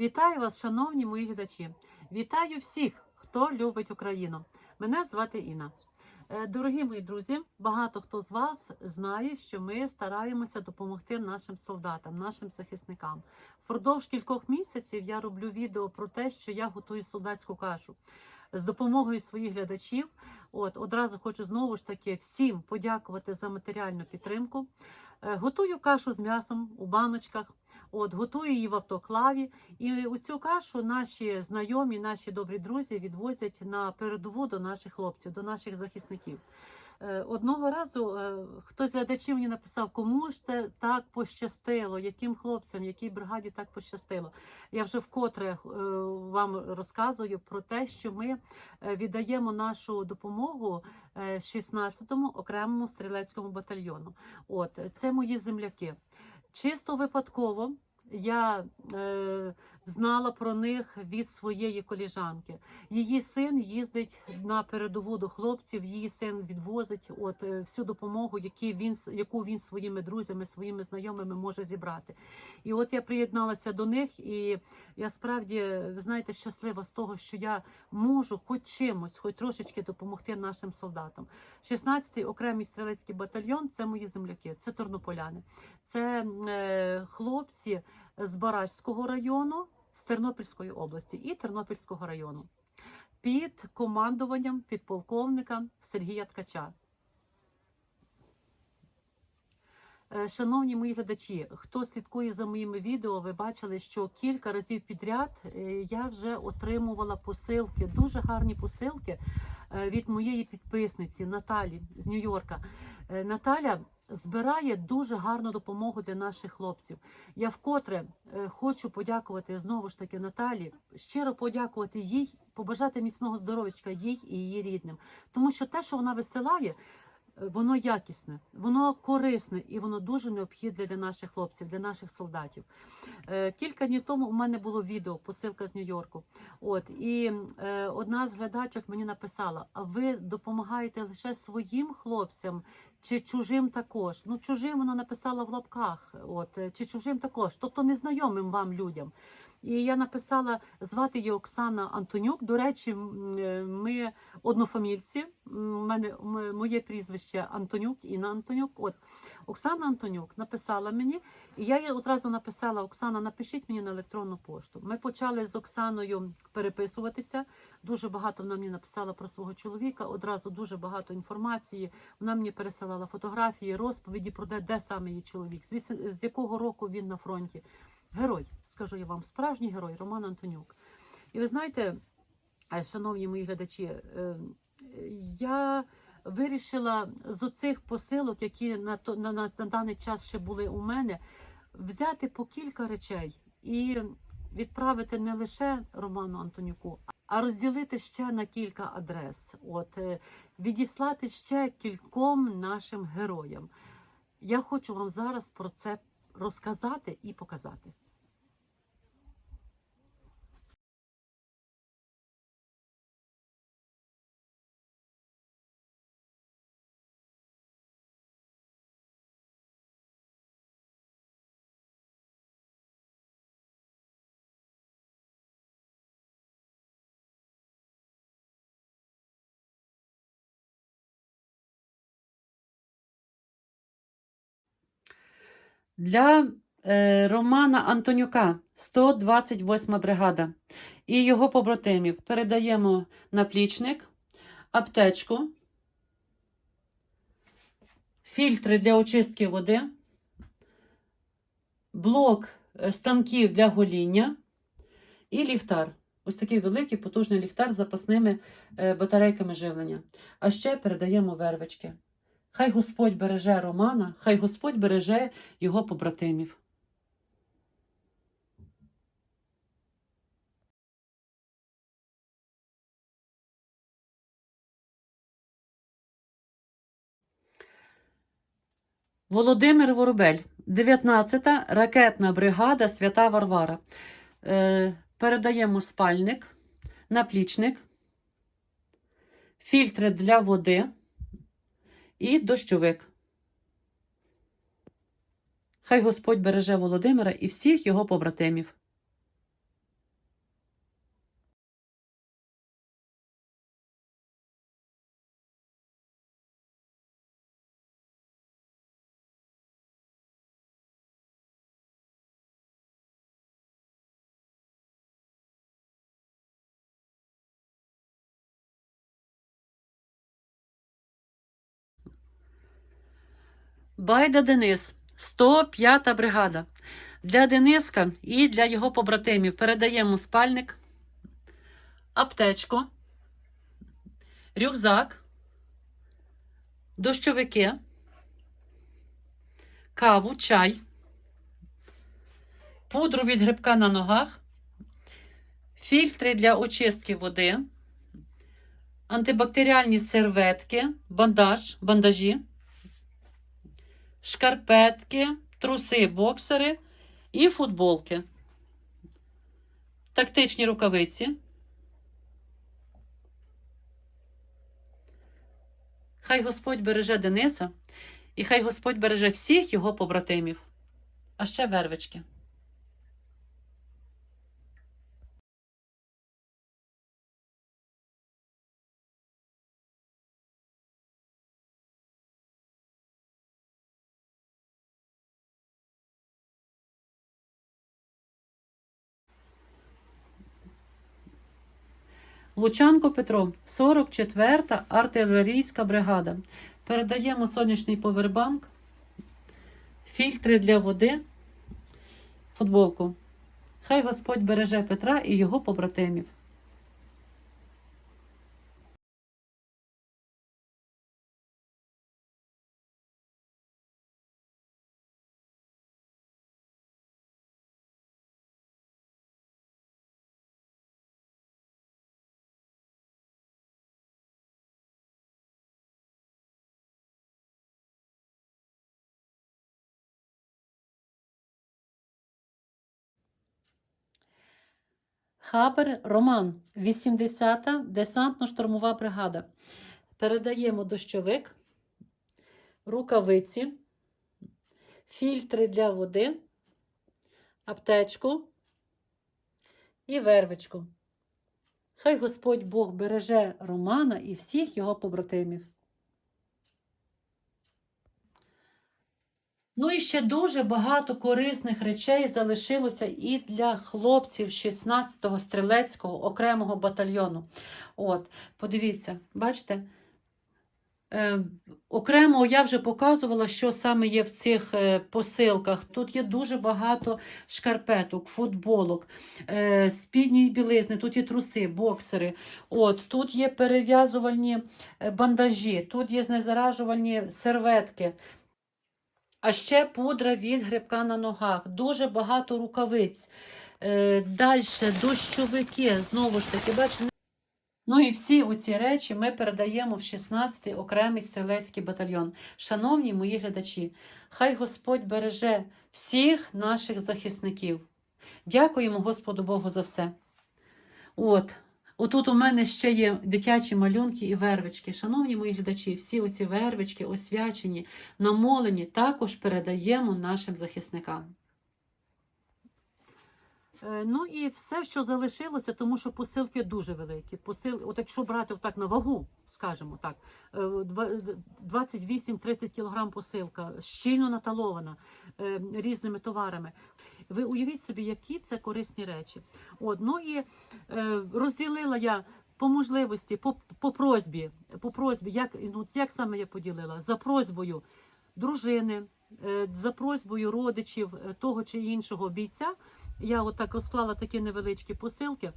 Вітаю вас, шановні мої глядачі. Вітаю всіх, хто любить Україну. Мене звати Інна. Е, Дорогі мої друзі, багато хто з вас знає, що ми стараємося допомогти нашим солдатам, нашим захисникам. Впродовж кількох місяців я роблю відео про те, що я готую солдатську кашу з допомогою своїх глядачів. От одразу хочу знову ж таки всім подякувати за матеріальну підтримку. Е, Готую кашу з м'ясом у баночках. От готую її в автоклаві, і у цю кашу наші знайомі, наші добрі друзі відвозять на передову до наших хлопців, до наших захисників. Е, Одного разу е, хтось з глядачів мені написав, кому ж це так пощастило, яким хлопцям, якій бригаді так пощастило. Я вже вкотре е, вам розказую про те, що ми віддаємо нашу допомогу е, 16-му окремому стрілецькому батальйону. От це мої земляки. Чисто випадково я е, знала про них від своєї коліжанки. Її син їздить на передову до хлопців. Її син відвозить от е, всю допомогу, які він яку він своїми друзями, своїми знайомими може зібрати. І от я приєдналася до них, і я справді ви знаєте щаслива з того, що я можу хоч чимось, хоч трошечки допомогти нашим солдатам. 16-й окремий стрілецький батальйон це мої земляки, це тернополяни, це е, хлопці з Барашського району, з Тернопільської області і Тернопільського району під командуванням підполковника Сергія Ткача. Е, Шановні мої глядачі, хто слідкує за моїми відео, ви бачили, що кілька разів підряд е, я вже отримувала посилки, дуже гарні посилки е, від моєї підписниці Наталі з Нью-Йорка. Наталя збирає дуже гарну допомогу для наших хлопців. Я вкотре е, хочу подякувати знову ж таки Наталі, щиро подякувати їй, побажати міцного здоров'ячка їй і її рідним. Тому що те, що вона висилає, е, воно якісне, воно корисне і воно дуже необхідне для наших хлопців, для наших солдатів. Е, Кілька днів тому у мене було відео, посилка з Нью-Йорку. От і одна з глядачок мені написала: а ви допомагаєте лише своїм хлопцям? Чи чужим також? Ну, чужим вона написала в лапках, от чи чужим також, тобто незнайомим вам людям. І я написала звати її Оксана Антонюк. До речі, е, ми однофамільці. У мене моє прізвище Антонюк, Інна Антонюк. От Оксана Антонюк написала мені, і я їй одразу написала: Оксана, напишіть мені на електронну пошту. Ми почали з Оксаною переписуватися. Дуже багато вона мені написала про свого чоловіка. Одразу дуже багато інформації. Вона мені пересилала фотографії, розповіді про те, де саме її чоловік, з якого року він на фронті. Герой, скажу я вам, справжній герой Роман Антонюк. І ви знаєте, е, шановні мої глядачі, е, я вирішила з оцих посилок, які на, на, на, на даний час ще були у мене, взяти по кілька речей і відправити не лише Роману Антонюку, а розділити ще на кілька адрес. От е, відіслати ще кільком нашим героям. Я хочу вам зараз про це розказати і показати. Для е, Романа Антонюка 128 бригада і його побратимів передаємо наплічник, аптечку, фільтри для очистки води, блок е, станків для гоління і ліхтар. Ось такий великий потужний ліхтар з запасними е, батарейками живлення. А ще передаємо вервички. Хай Господь береже Романа, хай Господь береже його побратимів. Володимир Воробель, 19-та ракетна бригада Свята Варвара. Е, передаємо спальник, наплічник, фільтри для води і дощовик. Хай Господь береже Володимира і всіх його побратимів. Байда Денис, 105 бригада. Для Дениска і для його побратимів передаємо спальник, аптечку, рюкзак, дощовики, каву, чай, пудру від грибка на ногах, фільтри для очистки води, антибактеріальні серветки, бандаж, бандажі, шкарпетки, труси, боксери і футболки, тактичні рукавиці. Хай Господь береже Дениса, і хай Господь береже всіх його побратимів, а ще вервички. Лучанко Петро, 44-та артилерійська бригада. Передаємо сонячний повербанк, фільтри для води, футболку. Хай Господь береже Петра і його побратимів. Хабер Роман, 80-та десантно-штурмова бригада. Передаємо дощовик, рукавиці, фільтри для води, аптечку і вервичку. Хай Господь Бог береже Романа і всіх його побратимів. Ну і ще дуже багато корисних речей залишилося і для хлопців 16-го стрілецького окремого батальйону. От, подивіться, бачите? Е, окремо я вже показувала, що саме є в цих е, посилках. Тут є дуже багато шкарпеток, футболок, е, спідньої білизни, тут є труси, боксери. От, тут є перев'язувальні е, бандажі, тут є знезаражувальні серветки. А ще пудра від грибка на ногах, дуже багато рукавиць. Е, Далі дощовики, знову ж таки, бачите. Ну і всі оці речі ми передаємо в 16-й окремий стрілецький батальйон. Шановні мої глядачі, хай Господь береже всіх наших захисників. Дякуємо Господу Богу за все. От. Отут у мене ще є дитячі малюнки і вервички. Шановні мої глядачі, всі оці вервички освячені, намолені, також передаємо нашим захисникам. Е, Ну і все, що залишилося, тому що посилки дуже великі. Посил, от якщо брати отак на вагу, скажімо так, е, 28-30 кг посилка, щільно наталована е, різними товарами. Ви уявіть собі, які це корисні речі. От, ну і е, розділила я по можливості, по, по просьбі, по просьбі, як, ну, як саме я поділила? За просьбою дружини, е, за просьбою родичів е, того чи іншого бійця. Я от розклала такі невеличкі посилки.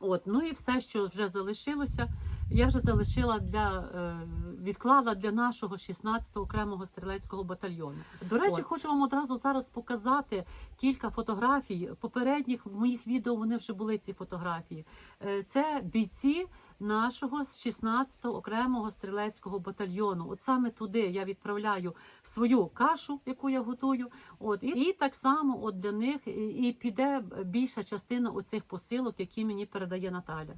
От, ну і все, що вже залишилося, я вже залишила для е, відклала для нашого 16-го окремого стрілецького батальйону. До речі, От. хочу вам одразу зараз показати кілька фотографій. Попередніх в моїх відео вони вже були ці фотографії. Е, це бійці нашого 16-го окремого стрілецького батальйону. От саме туди я відправляю свою кашу, яку я готую. От і, і так само от для них і, і піде більша частина оцих посилок, які мені передає Наталя.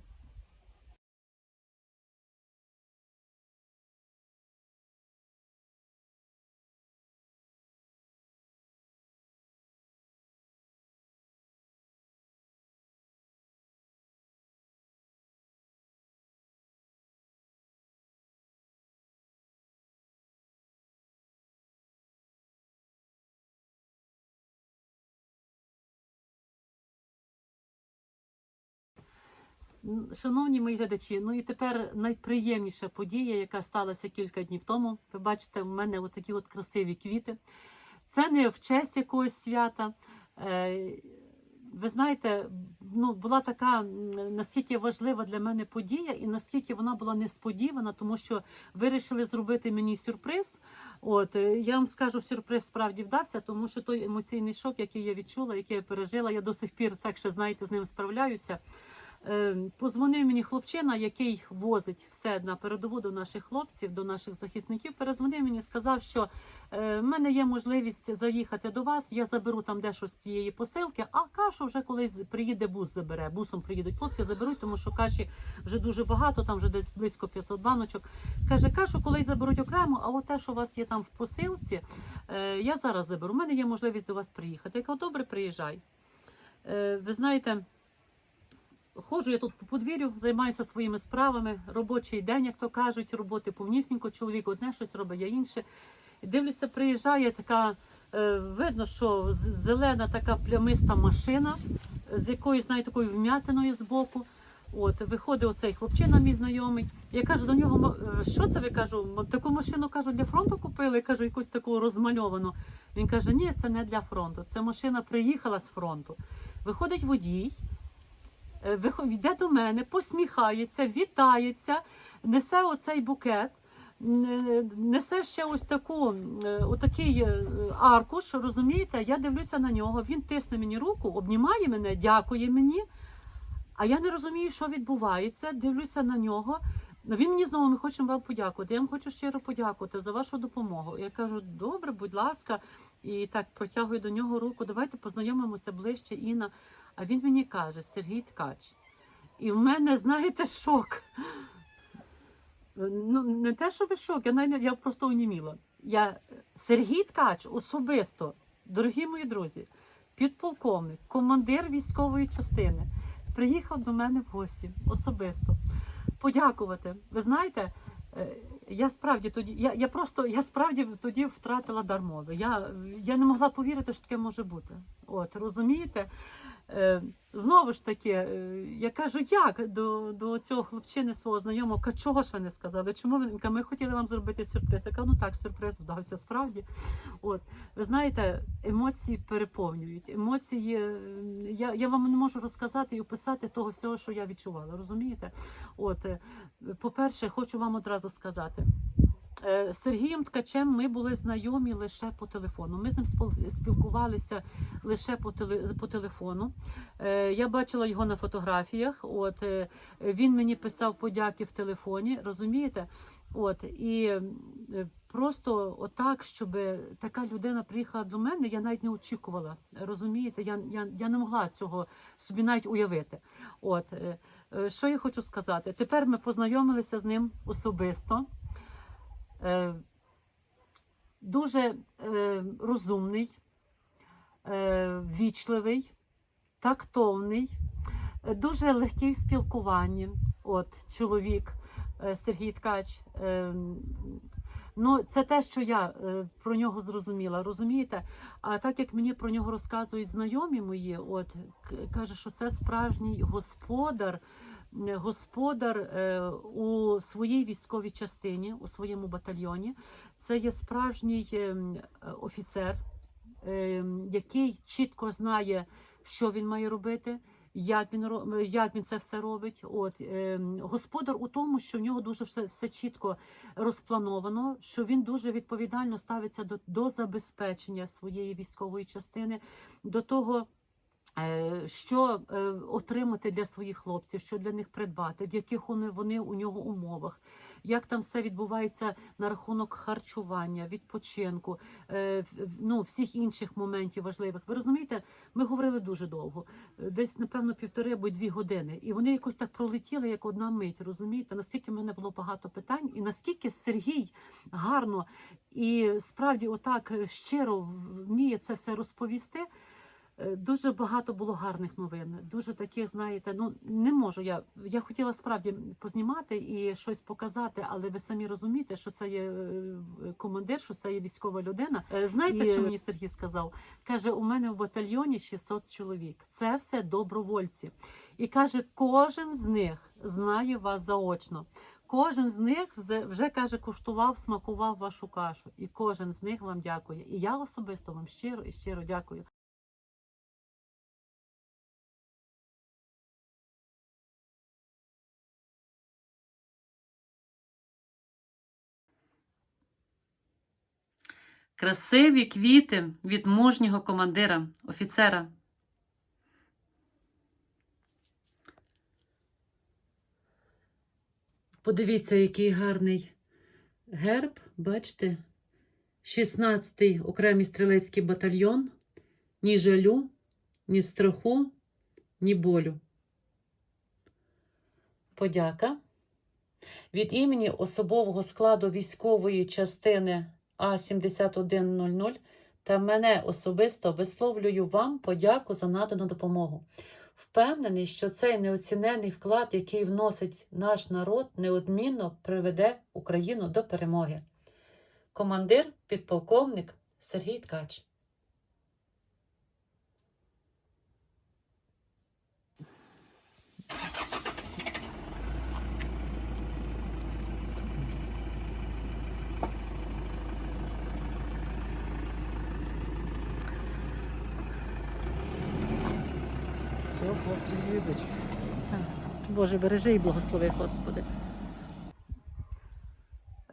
Шановні мої глядачі, ну і тепер найприємніша подія, яка сталася кілька днів тому. Ви бачите, у мене отакі от красиві квіти. Це не в честь якогось свята. Е, Ви знаєте, ну була така м, настільки важлива для мене подія, і наскільки вона була несподівана, тому що вирішили зробити мені сюрприз. От е, я вам скажу, сюрприз справді вдався, тому що той емоційний шок, який я відчула, який я пережила, я до сих пір так ще знаєте, з ним справляюся. Е, Позвонив мені хлопчина, який возить все на передову до наших хлопців, до наших захисників. Перезвонив мені, сказав, що е, в мене є можливість заїхати до вас. Я заберу там дещо з цієї посилки. А кашу вже колись приїде бус, забере. Бусом приїдуть хлопці, заберуть, тому що каші вже дуже багато, там вже десь близько 500 баночок. Каже, кашу колись заберуть окремо, а от те, що у вас є там в посилці, е, я зараз заберу. У мене є можливість до вас приїхати. Я кажу, добре, приїжджай. Ви знаєте. Ходжу я тут по подвір'ю, займаюся своїми справами. Робочий день, як то кажуть, роботи повнісінько. Чоловік одне щось робить, я інше. І дивлюся, приїжджає така, е, видно, що зелена така плямиста машина, з якоюсь, знаєте, такою вмятиною збоку. От, виходить оцей хлопчина, мій знайомий. Я кажу до нього, е, що це ви кажу? Таку машину кажу, для фронту купили. Я кажу, якусь таку розмальовану. Він каже: ні, це не для фронту. Це машина приїхала з фронту. Виходить водій. Е, йде до мене, посміхається, вітається, несе оцей букет, е, несе ще ось таку, е, отакий аркуш, розумієте? Я дивлюся на нього, він тисне мені руку, обнімає мене, дякує мені. А я не розумію, що відбувається. Дивлюся на нього. Він мені знову ми хочемо вам подякувати. Я вам хочу щиро подякувати за вашу допомогу. Я кажу, добре, будь ласка, і так протягую до нього руку. Давайте познайомимося ближче, Інна. А він мені каже, Сергій Ткач. І в мене, знаєте, шок. Ну, не те, щоб шок, я навіть я просто оніміла. Я Сергій Ткач особисто, дорогі мої друзі, підполковник, командир військової частини, приїхав до мене в гості особисто подякувати. Ви знаєте, е, я справді тоді, я, я просто я справді тоді втратила дар мови. Я, я не могла повірити, що таке може бути. От розумієте? Е, Знову ж таки, е, я кажу, як до, до цього хлопчини свого знайомого, «Ка, чого ж ви не сказали? Чому ви ми хотіли вам зробити сюрприз? Я кажу, ну так, сюрприз вдався справді. От ви знаєте, емоції переповнюють. Емоції, е, я, я вам не можу розказати і описати того всього, що я відчувала. Розумієте? От, по-перше, хочу вам одразу сказати. Е, Сергієм Ткачем ми були знайомі лише по телефону. Ми з ним спіл- спілкувалися лише по, теле, по телефону. Е, Я бачила його на фотографіях. От е, він мені писав подяки в телефоні, розумієте? От і просто отак, щоб така людина приїхала до мене, я навіть не очікувала. Розумієте, я, я, я не могла цього собі навіть уявити. От що я хочу сказати? Тепер ми познайомилися з ним особисто. Е, Дуже е, розумний, е, вічливий, тактовний, дуже легкий в спілкуванні. От чоловік Сергій Ткач. Ну, це те, що я про нього зрозуміла, розумієте? А так як мені про нього розказують знайомі мої, от каже, що це справжній господар, господар е, у своїй військовій частині, у своєму батальйоні. Це є справжній е, е, офіцер, е, який чітко знає, що він має робити. Як він як він це все робить? От е, господар у тому, що в нього дуже все, все чітко розплановано, що він дуже відповідально ставиться до, до забезпечення своєї військової частини, до того. Е, Що е, отримати для своїх хлопців, що для них придбати, в яких вони, вони у нього умовах, як там все відбувається на рахунок харчування, відпочинку, е, ну, всіх інших моментів важливих. Ви розумієте, ми говорили дуже довго, десь, напевно, півтори або дві години. І вони якось так пролетіли, як одна мить. Розумієте, наскільки в мене було багато питань, і наскільки Сергій гарно і справді отак щиро вміє це все розповісти. Е, Дуже багато було гарних новин. Дуже таких, знаєте, ну не можу я. Я хотіла справді познімати і щось показати, але ви самі розумієте, що це є е, командир, що це є військова людина. Е, Знаєте, І- що мені Сергій сказав? Каже, у мене в батальйоні 600 чоловік. Це все добровольці. І каже, кожен з них знає вас заочно. Кожен з них вже, вже каже, куштував, смакував вашу кашу, і кожен з них вам дякує. І я особисто вам щиро і щиро дякую. Красиві квіти від мужнього командира, офіцера. Подивіться, який гарний герб, бачите? 16-й окремий стрілецький батальйон. Ні жалю, ні страху, ні болю. Подяка. Від імені особового складу військової частини А7100 та мене особисто висловлюю вам подяку за надану допомогу. Впевнений, що цей неоцінений вклад, який вносить наш народ, неодмінно приведе Україну до перемоги. Командир, підполковник Сергій Ткач. Все, хлопці їдуть. Боже, бережи і благослови, Господи.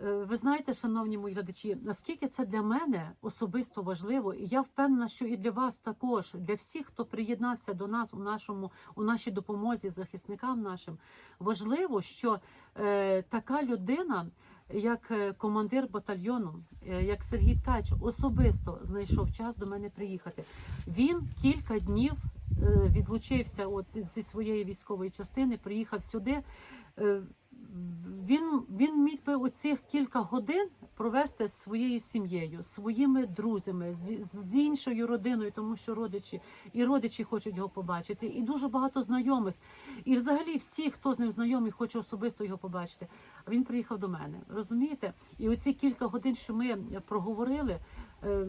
Е, Ви знаєте, шановні мої глядачі, наскільки це для мене особисто важливо, і я впевнена, що і для вас також, для всіх, хто приєднався до нас у нашому у нашій допомозі захисникам нашим, важливо, що е, така людина, як е, командир батальйону, е, як Сергій Ткач, особисто знайшов час до мене приїхати. Він кілька днів відлучився от зі- своєї військової частини, приїхав сюди. Е, Він, він міг би оцих кілька годин провести з своєю сім'єю, своїми друзями, з, з іншою родиною, тому що родичі і родичі хочуть його побачити, і дуже багато знайомих. І взагалі всі, хто з ним знайомий, хоче особисто його побачити. А він приїхав до мене. Розумієте? І оці кілька годин, що ми проговорили, е,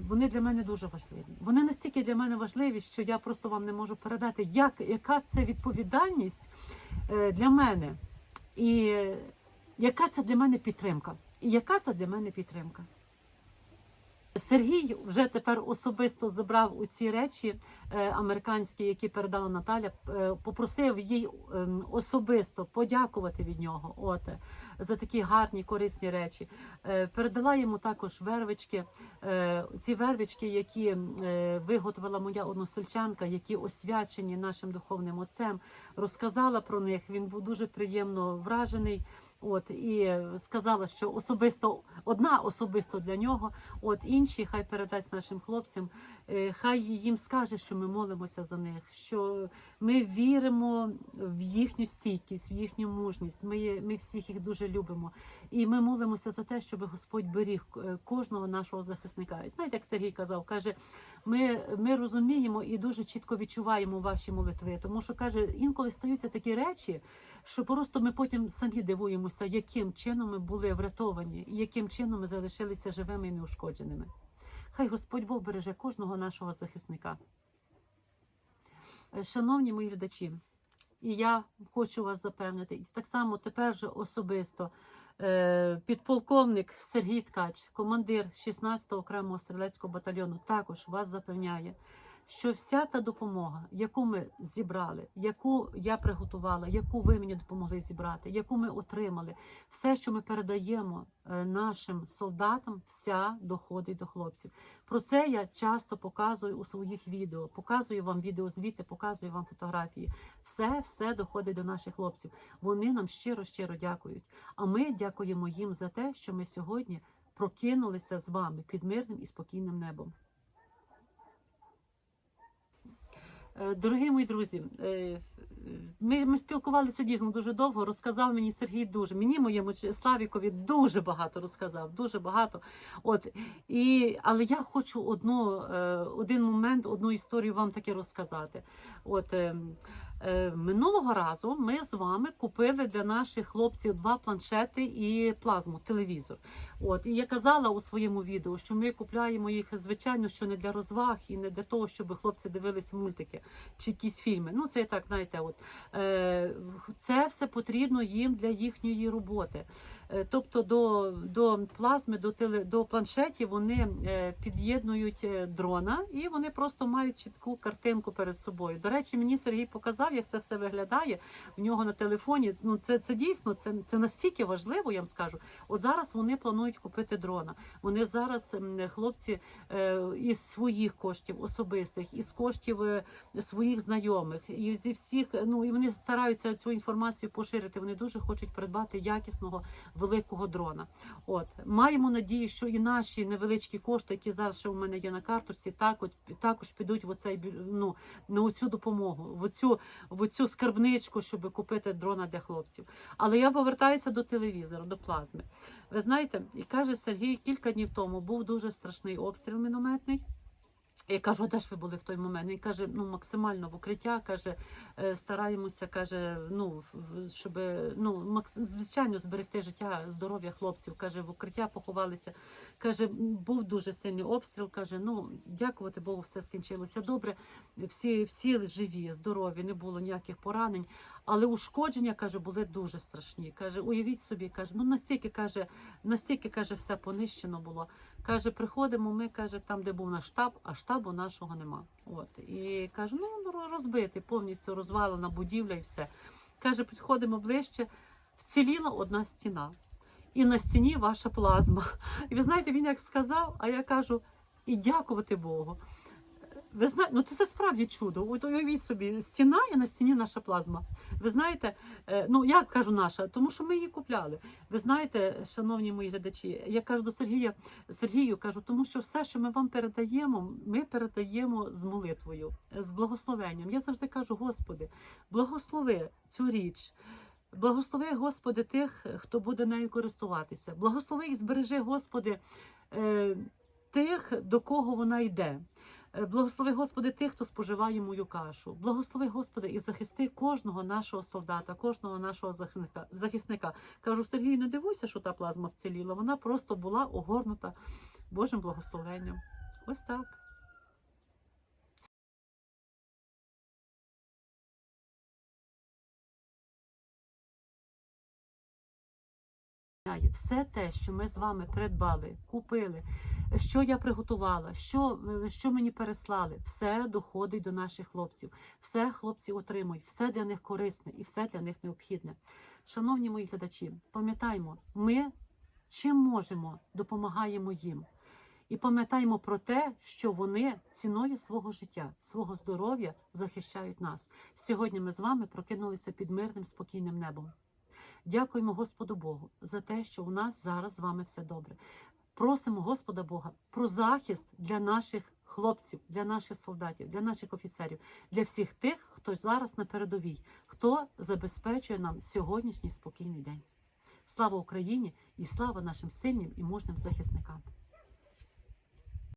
вони для мене дуже важливі. Вони настільки для мене важливі, що я просто вам не можу передати, як, яка це відповідальність е, для мене. І е, яка це для мене підтримка? І яка це для мене підтримка? Сергій вже тепер особисто забрав у ці речі е, американські, які передала Наталя. е, Попросив їй ем, особисто подякувати від нього. От е, за такі гарні, корисні речі. Передала йому також вервички. Ці вервички, які виготовила моя односельчанка, які освячені нашим духовним отцем, розказала про них. Він був дуже приємно вражений. От і сказала, що особисто одна особисто для нього, от інші хай передасть нашим хлопцям, е, хай їм скаже, що ми молимося за них, що ми віримо в їхню стійкість, в їхню мужність. Ми, ми всіх їх дуже любимо. І ми молимося за те, щоб Господь беріг е, кожного нашого захисника. І знаєте, як Сергій казав, каже, ми, ми розуміємо і дуже чітко відчуваємо ваші молитви, тому що каже, інколи стаються такі речі, що просто ми потім самі дивуємося, яким чином ми були врятовані, і яким чином ми залишилися живими і неушкодженими. Хай Господь Бог береже кожного нашого захисника. Е, Шановні мої глядачі, і я хочу вас запевнити, і так само тепер же особисто. е, Підполковник Сергій Ткач, командир 16-го окремого стрілецького батальйону, також вас запевняє, що вся та допомога, яку ми зібрали, яку я приготувала, яку ви мені допомогли зібрати, яку ми отримали, все, що ми передаємо е, нашим солдатам, вся доходить до хлопців. Про це я часто показую у своїх відео. Показую вам відеозвіти, показую вам фотографії. Все, все доходить до наших хлопців. Вони нам щиро, щиро дякують. А ми дякуємо їм за те, що ми сьогодні прокинулися з вами під мирним і спокійним небом. Е, Дорогі мої друзі, е, ми, ми спілкувалися дійсно дуже довго. Розказав мені Сергій дуже. Мені моєму Славікові дуже багато розказав, дуже багато. От і але я хочу одну, е, один момент, одну історію вам таки розказати. От е, е, минулого разу ми з вами купили для наших хлопців два планшети і плазму, телевізор. От і я казала у своєму відео, що ми купляємо їх звичайно, що не для розваг і не для того, щоб хлопці дивилися мультики чи якісь фільми. Ну це так, знаєте, це все потрібно їм для їхньої роботи. Е, Тобто до, до плазми, до теле, до планшетів вони е, під'єднують е, дрона і вони просто мають чітку картинку перед собою. До речі, мені Сергій показав, як це все виглядає в нього на телефоні. Ну це, це дійсно це, це настільки важливо, я вам скажу. От зараз вони планують купити дрона. Вони зараз хлопці із своїх коштів особистих, із коштів своїх знайомих, і зі всіх ну і вони стараються цю інформацію поширити. Вони дуже хочуть придбати якісного великого дрона. От маємо надію, що і наші невеличкі кошти, які зараз ще у мене є на карточці, так от також підуть в оцей ну, на оцю допомогу, в оцю, в оцю скарбничку, щоб купити дрона для хлопців. Але я повертаюся до телевізора, до плазми. Ви знаєте, і каже Сергій, кілька днів тому був дуже страшний обстріл мінометний. Я кажу, а де ж ви були в той момент? Він каже, ну максимально в укриття, каже, е, стараємося, каже, ну щоб ну звичайно зберегти життя, здоров'я хлопців. Каже, в укриття поховалися. Каже, був дуже сильний обстріл. Каже, ну дякувати Богу, все скінчилося добре. Всі, всі живі, здорові, не було ніяких поранень. Але ушкодження каже, були дуже страшні. Каже, уявіть собі, каже, ну настільки каже, настільки каже, все понищено було. Каже, приходимо, ми каже, там, де був наш штаб, а штабу нашого нема. От і каже, ну ну, розбитий, повністю розвалена будівля і все. Каже, підходимо ближче, вціліла одна стіна. І на стіні ваша плазма. І ви знаєте, він як сказав, а я кажу, і дякувати Богу. Ви знаєте, ну це справді чудо. Уявіть собі, стіна і на стіні наша плазма. Ви знаєте, е, ну я кажу наша, тому що ми її купляли. Ви знаєте, шановні мої глядачі, я кажу до Сергія, Сергію кажу, тому що все, що ми вам передаємо, ми передаємо з молитвою, з благословенням. Я завжди кажу, Господи, благослови цю річ. Благослови, Господи, тих, хто буде нею користуватися. Благослови і збережи, Господи, е, тих, до кого вона йде. Е, Благослови, Господи, тих, хто споживає мою кашу. Благослови, Господи, і захисти кожного нашого солдата, кожного нашого захисника. захисника. Кажу, Сергій, не дивуйся, що та плазма вціліла. Вона просто була огорнута Божим благословенням. Ось так. Все те, що ми з вами придбали, купили, що я приготувала, що, що мені переслали, все доходить до наших хлопців. Все хлопці отримують, все для них корисне і все для них необхідне. Шановні мої глядачі, пам'ятаймо, ми чим можемо, допомагаємо їм. І пам'ятаємо про те, що вони ціною свого життя, свого здоров'я захищають нас. Сьогодні ми з вами прокинулися під мирним, спокійним небом. Дякуємо Господу Богу за те, що у нас зараз з вами все добре. Просимо Господа Бога про захист для наших хлопців, для наших солдатів, для наших офіцерів, для всіх тих, хто зараз на передовій, хто забезпечує нам сьогоднішній спокійний день. Слава Україні і слава нашим сильним і мужним захисникам!